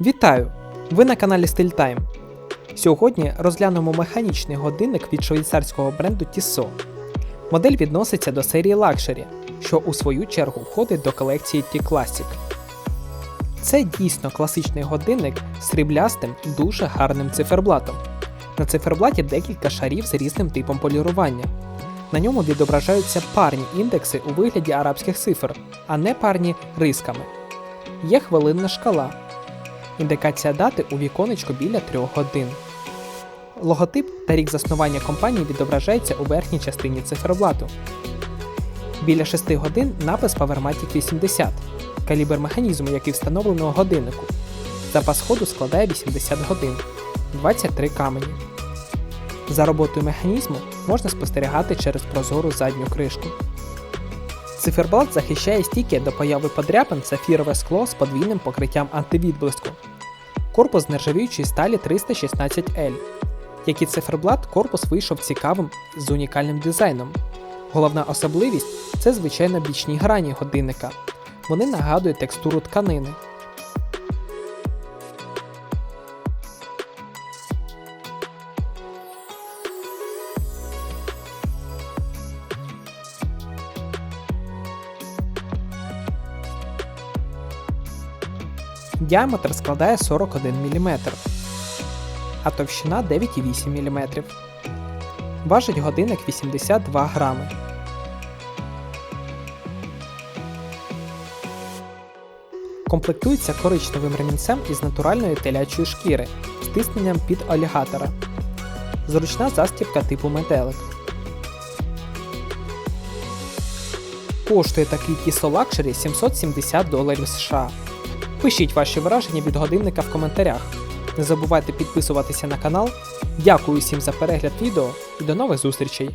Вітаю! Ви на каналі StyleTime. Сьогодні розглянемо механічний годинник від швейцарського бренду Tissot. Модель відноситься до серії Luxury, що у свою чергу входить до колекції T-Classic. Це дійсно класичний годинник з сріблястим, дуже гарним циферблатом. На циферблаті декілька шарів з різним типом полірування. На ньому відображаються парні індекси у вигляді арабських цифр, а не парні рисками. Є хвилинна шкала, Індикація дати у віконечку біля 3 годин. Логотип та рік заснування компанії відображається у верхній частині циферблату. Біля 6 годин напис Powermatic 80, калібр механізму, який встановлено у годиннику. Запас ходу складає 80 годин, 23 камені. За роботою механізму можна спостерігати через прозору задню кришку. Циферблат захищає стійки до появи подряпин сафірове скло з подвійним покриттям антивідблиску. Корпус нержавіючої сталі 316L. Як і циферблат, корпус вийшов цікавим з унікальним дизайном. Головна особливість це звичайно бічні грані годинника. Вони нагадують текстуру тканини. Діаметр складає 41 мм, а товщина 9,8 мм. Важить годинник 82 грами. Комплектується коричневим ремінцем із натуральної телячої шкіри з тисненням під алігатора. Зручна застібка типу метелик. Коштує такий Tissot Luxury 770 доларів США. Пишіть ваші враження від годинника в коментарях. Не забувайте підписуватися на канал. Дякую всім за перегляд відео і до нових зустрічей!